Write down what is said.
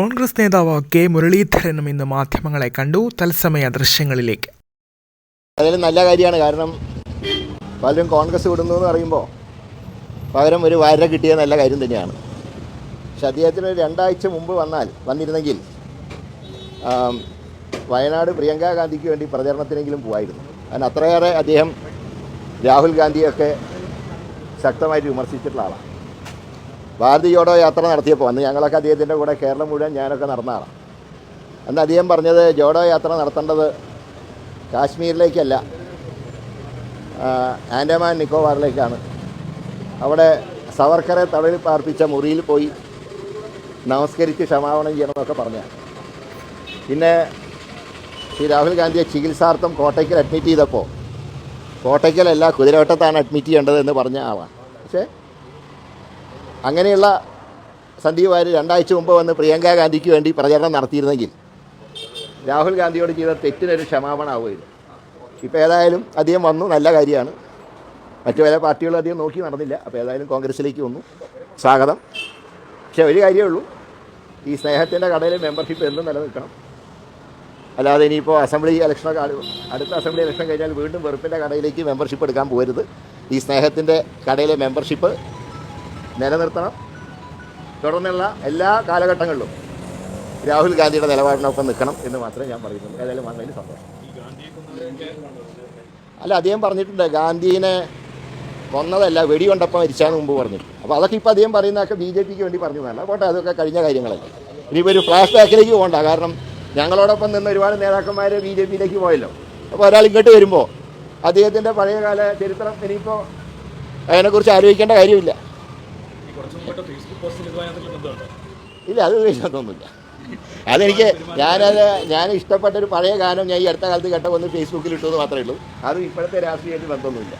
കോൺഗ്രസ് നേതാവ് കെ മുരളീധരനും ഇന്ന് മാധ്യമങ്ങളെ കണ്ടു. തത്സമയ ദൃശ്യങ്ങളിലേക്ക്. അതിലും നല്ല കാര്യമാണ്. കാരണം പലരും കോൺഗ്രസ് വിടുന്നു എന്ന് പറയുമ്പോൾ പകരം ഒരു വാര കിട്ടിയ നല്ല കാര്യം തന്നെയാണ്. പക്ഷെ അദ്ദേഹത്തിന് രണ്ടാഴ്ച മുമ്പ് വന്നാൽ വന്നിരുന്നെങ്കിൽ വയനാട് പ്രിയങ്ക ഗാന്ധിക്ക് വേണ്ടി പ്രചരണത്തിനെങ്കിലും പോകായിരുന്നു കാരണം അത്രയേറെ അദ്ദേഹം രാഹുൽ ഗാന്ധിയൊക്കെ ശക്തമായിട്ട് വിമർശിച്ചിട്ടുള്ള ആളാണ്. ഭാരതി ജോഡോ യാത്ര നടത്തിയപ്പോൾ അന്ന് ഞങ്ങളൊക്കെ അദ്ദേഹത്തിന്റെ കൂടെ കേരളം മുഴുവൻ ഞാനൊക്കെ നടന്നതാണ്. അന്ന് അദ്ദേഹം പറഞ്ഞത് ജോഡോ യാത്ര നടത്തേണ്ടത് കാശ്മീരിലേക്കല്ല ആൻഡമാൻ നിക്കോബാറിലേക്കാണ്. അവിടെ സവർക്കറെ തടവിൽ പാർപ്പിച്ച മുറിയിൽ പോയി നമസ്കരിച്ച് ക്ഷമാപണം ചെയ്യണമെന്നൊക്കെ പറഞ്ഞു. പിന്നെ ശ്രീ രാഹുൽ ഗാന്ധിയെ ചികിത്സാർത്ഥം കോട്ടയ്ക്കൽ അഡ്മിറ്റ് ചെയ്തപ്പോൾ കോട്ടയ്ക്കലല്ല കുതിരവട്ടത്താണ് അഡ്മിറ്റ് ചെയ്യേണ്ടത് എന്ന് പറഞ്ഞ ആളാണ്. പക്ഷേ അങ്ങനെയുള്ള സന്ദീപ് വാര്യർ രണ്ടാഴ്ച മുമ്പ് വന്ന് പ്രിയങ്ക ഗാന്ധിക്ക് വേണ്ടി പ്രചരണം നടത്തിയിരുന്നെങ്കിൽ രാഹുൽ ഗാന്ധിയോട് ചെയ്ത തെറ്റിനൊരു ക്ഷമാപണമാവുമായിരുന്നു. ഇപ്പോൾ ഏതായാലും അധികം വന്നു നല്ല കാര്യമാണ്. മറ്റു പല പാർട്ടികളും അധികം നോക്കി നടന്നില്ല. അപ്പോൾ ഏതായാലും കോൺഗ്രസ്സിലേക്ക് വന്നു. സ്വാഗതം. പക്ഷേ ഒരു കാര്യമേ ഉള്ളൂ. ഈ സ്നേഹത്തിന്റെ കടയിൽ മെമ്പർഷിപ്പ് എന്നും നിലനിൽക്കണം. അല്ലാതെ ഇനിയിപ്പോൾ അസംബ്ലി ഇലക്ഷനൊക്കെ അടുത്ത അസംബ്ലി ഇലക്ഷൻ കഴിഞ്ഞാൽ വീണ്ടും വെറുപ്പിന്റെ കടയിലേക്ക് മെമ്പർഷിപ്പ് എടുക്കാൻ പോരുത്. ഈ സ്നേഹത്തിന്റെ കടയിലെ മെമ്പർഷിപ്പ് നിലനിർത്തണം. തുടർന്നുള്ള എല്ലാ കാലഘട്ടങ്ങളിലും രാഹുൽ ഗാന്ധിയുടെ നിലപാടിനൊപ്പം നിൽക്കണം എന്ന് മാത്രമേ ഞാൻ പറയുന്നുള്ളൂ. ഏതായാലും വന്നതിൽ സന്തോഷം. അല്ല അദ്ദേഹം പറഞ്ഞിട്ടുണ്ട് ഗാന്ധിനെ കൊന്നതല്ല വെടി കൊണ്ടപ്പം മരിച്ചാന്ന് മുമ്പ് പറഞ്ഞിട്ടുണ്ട്. അപ്പോൾ അതൊക്കെ ഇപ്പോൾ അദ്ദേഹം പറയുന്നതൊക്കെ ബി ജെ പിക്ക് വേണ്ടി പറഞ്ഞതല്ല പോട്ടെ അതൊക്കെ കഴിഞ്ഞ കാര്യങ്ങളല്ല. ഇനിയിപ്പോൾ ഒരു ഫ്ലാഷ് ബാക്കിലേക്ക് പോകണ്ട. കാരണം ഞങ്ങളോടൊപ്പം നിന്ന് ഒരുപാട് നേതാക്കന്മാർ ബി ജെ പിയിലേക്ക് പോയല്ലോ. അപ്പോൾ ഒരാൾ ഇങ്ങോട്ട് വരുമ്പോൾ അദ്ദേഹത്തിന്റെ പഴയകാല ചരിത്രം ഇനിയിപ്പോൾ അതിനെക്കുറിച്ച് ആലോചിക്കേണ്ട കാര്യമില്ല. ഇല്ല അത് വിഷയമൊന്നുമില്ല അതെനിക്ക് ഞാനത് ഞാൻ ഇഷ്ടപ്പെട്ട ഒരു പഴയ ഗാനം ഞാൻ ഈ അടുത്ത കാലത്ത് കേട്ട ഒന്ന് ഫേസ്ബുക്കിൽ ഇട്ടു എന്ന് മാത്രമേ ഉള്ളൂ. അത് ഇപ്പോഴത്തെ രാഷ്ട്രീയമായിട്ട് ബന്ധമൊന്നുമില്ല.